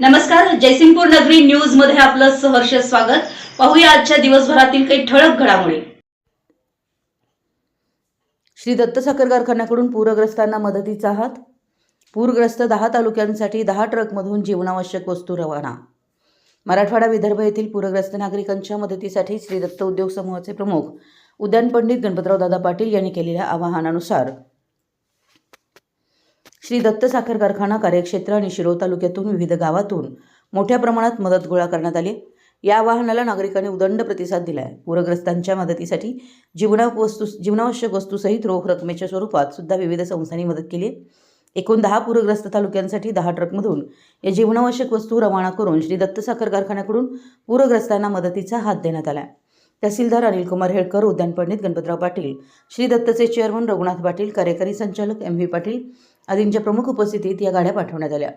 नमस्कार जयसिंगपूर नगरी न्यूजमध्ये आपलं सहर्ष स्वागत. पाहूया आजच्या दिवसभरातील काही ठळक घडामोडी. श्री दत्त साखर कारखान्याकडून पूरग्रस्तांना मदतीचा हात. पूरग्रस्त दहा तालुक्यांसाठी दहा ट्रकमधून जीवनावश्यक वस्तू रवाना. मराठवाडा विदर्भ येथील पूरग्रस्त नागरिकांच्या मदतीसाठी श्री दत्त उद्योग समूहाचे प्रमुख उद्यान पंडित गणपतराव दादा पाटील यांनी केलेल्या आवाहनानुसार श्री दत्त साखर कारखाना कार्यक्षेत्र आणि शिरोळ तालुक्यातून विविध गावातून मोठ्या प्रमाणात मदत गोळा करण्यात आली. या आवाहनाला नागरिकांनी उदंड प्रतिसाद दिला आहे पूरग्रस्तांच्या मदतीसाठी जीवना वस्तू जीवनावश्यक वस्तूसहित रोख रकमेच्या स्वरूपात सुद्धा विविध संस्थांनी मदत केली एकूण दहा पूरग्रस्त तालुक्यांसाठी दहा ट्रकमधून या जीवनावश्यक वस्तू रवाना करून श्री दत्त साखर कारखान्याकडून पूरग्रस्तांना मदतीचा हात देण्यात आला तहसीलदार अनिल कुमार हेळकर उद्यान पंडित गणपतराव पाटील श्री दत्तचे चेअरमन रघुनाथ पाटील कार्यकारी संचालक एम व्ही पाटील आदींच्या प्रमुख उपस्थितीत या गाड्या पाठवण्यात आल्या.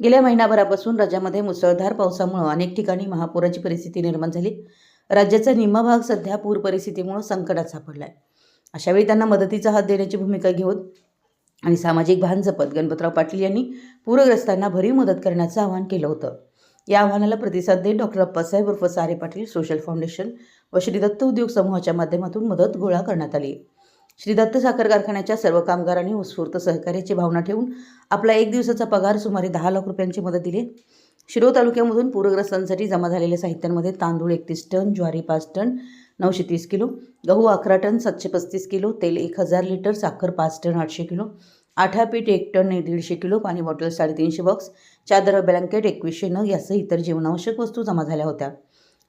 गेल्या महिनाभरापासून राज्यामध्ये मुसळधार पावसामुळे अनेक ठिकाणी महापुराची परिस्थिती निर्माण झाली. राज्याचा निम्मा भाग सध्या पूर परिस्थितीमुळे संकटात सापडला आहे अशावेळी त्यांना मदतीचा हात देण्याची भूमिका घेऊन आणि सामाजिक भान जपत गणपतराव पाटील यांनी पूरग्रस्तांना भरीव मदत करण्याचं आवाहन केलं होतं. या आव्हानाला प्रतिसाद देत डॉक्टर अप्पासाहेब उर्फ सारे पाटील सोशल फाउंडेशन व श्री दत्त उद्योग समूहाच्या माध्यमातून मदत गोळा करण्यात आली. श्री दत्त साखर कारखान्याच्या सर्व कामगारांनी उत्स्फूर्त सहकार्याची भावना ठेवून आपला एक दिवसाचा पगार सुमारे दहा लाख रुपयांची मदत दिली. शिरो तालुक्यामधून पूरग्रस्तांसाठी जमा झालेल्या साहित्यांमध्ये तांदूळ एकतीस टन ज्वारी पाच टन नऊशे तीस किलो गहू अकरा टन सातशे पस्तीस किलो तेल एक हजार लिटर साखर पाच टन आठशे किलो आठा पीठ एक टन दीडशे किलो पाणी बॉटल साडेतीनशे बॉक्स चादर ब्लँकेट एकवीसशे नग यासह इतर जीवनावश्यक वस्तू जमा झाल्या होत्या.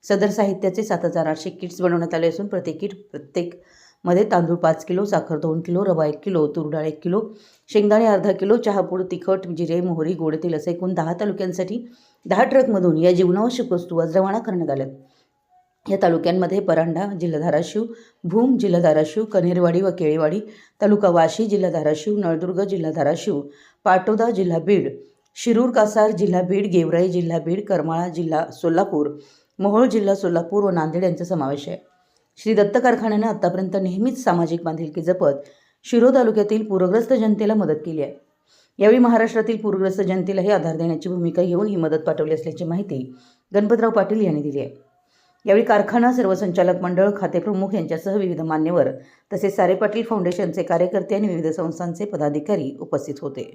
सदर साहित्याचे सात हजार आठशे किट्स बनवण्यात आले असून प्रत्येक किट मध्ये तांदूळ पाच किलो साखर दोन किलो रवा एक किलो तुरडाळ एक किलो शेंगदाणे अर्धा किलो चहापूड तिखट जिरे मोहरी गोड तेल असं एकूण दहा तालुक्यांसाठी दहा ट्रकमधून या जीवनावश्यक वस्तू आज रवाना करण्यात आल्या या तालुक्यांमध्ये परांडा जिल्हा धाराशिव भूम जिल्हा धाराशिव कन्हेरवाडी व केळीवाडी तालुका वाशी जिल्हा धाराशिव नळदुर्ग जिल्हा धाराशिव पाटोदा जिल्हा बीड शिरूर कासार जिल्हा बीड गेवराई जिल्हा बीड करमाळा जिल्हा सोलापूर मोहोळ जिल्हा सोलापूर व नांदेड यांचा समावेश आहे. श्री दत्त कारखान्यानं आत्तापर्यंत नेहमीच सामाजिक बांधिलकी जपत शिरो तालुक्यातील पूरग्रस्त जनतेला मदत केली आहे. यावेळी महाराष्ट्रातील पूरग्रस्त जनतेलाही आधार देण्याची भूमिका घेऊन ही मदत पाठवली असल्याची माहिती गणपतराव पाटील यांनी दिली आहे. यावेळी कारखाना सर्व संचालक मंडळ खातेप्रमुख यांच्यासह विविध मान्यवर तसेच सारे पाटील फाउंडेशनचे कार्यकर्ते आणि विविध संस्थांचे पदाधिकारी उपस्थित होते.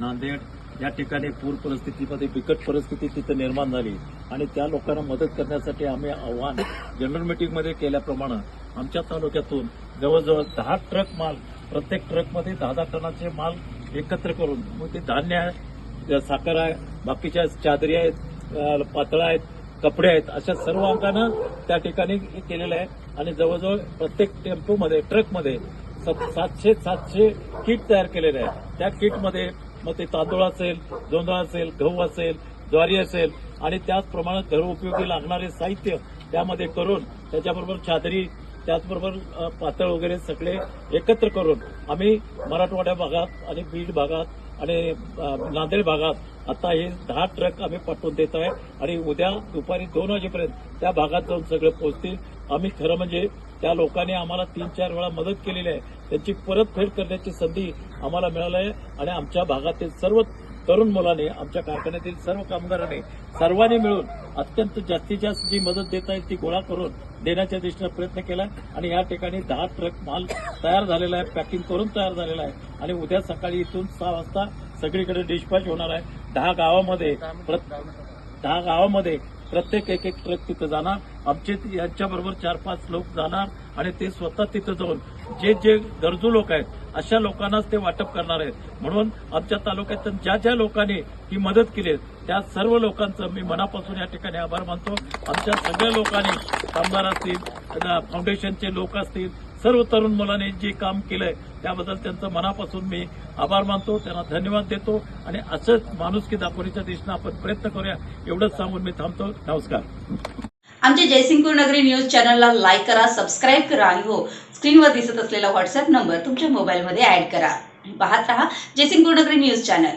नांदेड या ठिकाणी पूर परिस्थितीमध्ये बिकट परिस्थिती तिथे निर्माण झाली. आणि त्या लोकांना मदत करण्यासाठी आम्ही आव्हान जनरल मीटिंगमध्ये केल्याप्रमाणे आमच्या तालुक्यातून जवळजवळ दहा ट्रक माल प्रत्येक ट्रकमध्ये दहा दहा टनाचे माल एकत्र करून मग ते धान्य आहे साखर आहे बाकीच्या चादरी आहेत पातळ आहेत कपडे आहेत अशा सर्व अंगानं त्या ठिकाणी हे केलेलं आहे. आणि जवळजवळ प्रत्येक टेम्पोमध्ये ट्रकमध्ये सात- सातशे सातशे किट तयार केलेले आहे त्या किटमध्ये मग ते तांदूळ असेल जोंधळ असेल गहू असेल ज्वारी असेल आणि त्याचप्रमाणे घरोपयोगी लागणारे साहित्य त्यामध्ये करून त्याच्याबरोबर चादरी त्याचबरोबर पातळ वगैरे सगळे एकत्र करून आम्ही मराठवाड्या भागात आणि बीड भागात आणि नांदेड भागात आता हे दहा ट्रक आम्ही पाठवून देत आहे आणि उद्या दुपारी दोन वाजेपर्यंत त्या भागात जाऊन सगळे पोहोचतील. आम्ही खरं म्हणजे त्या लोकांनी आम्हाला तीन चार वेळा मदत केलेली आहे. त्यांची परतफेड करण्याची संधी आम्हाला मिळाली आहे आणि आमच्या भागातील सर्व तरुण मुलांनी आमच्या कारखान्यातील सर्व कामगारांनी सर्वांनी मिळून अत्यंत जास्तीत जास्त जी मदत देत आहे ती गोळा करून देण्याच्या दृष्टीनं प्रयत्न केला आणि या ठिकाणी दहा ट्रक माल तयार झालेला आहे पॅकिंग करून तयार झालेला आहे. आणि उद्या सकाळी इथून सहा वाजता सगळीकडे डिस्पॅच होणार आहे. दहा गावामध्ये दहा गावामध्ये प्रत्येक एक एक ट्रक तिथं जाणार. आमचे यांच्याबरोबर चार पाच लोक जाणार आणि ते स्वतः तिथं जाऊन जे जे गरजू लोक आहेत अशा लोकांनाच ते वाटप करणार आहेत. म्हणून आमच्या तालुक्यात ज्या ज्या लोकांनी ही मदत केली आहे, त्या सर्व लोकांचं मी मनापासून या ठिकाणी आभार मानतो. आमच्या सगळ्या लोकांनी कामगार असतील फाउंडेशनचे लोक असतील सर्व तरुण मुलांनी जे काम केलंय त्याबद्दल त्यांचं मनापासून मी आभार मानतो. त्यांना धन्यवाद देतो. आणि असंच माणुसकी दाखवण्याच्या दिशेनं आपण प्रयत्न करूया. एवढंच सांगून मी थांबतो. नमस्कार. आमच्या जयसिंगपूर नगरी न्यूज चॅनलला लाईक करा सबस्क्राईब करा आणि हो स्क्रीनवर दिसत असलेला व्हॉट्सअप नंबर तुमच्या मोबाईलमध्ये ऍड करा. पाहत रहा जयसिंगपूर नगरी न्यूज चॅनल.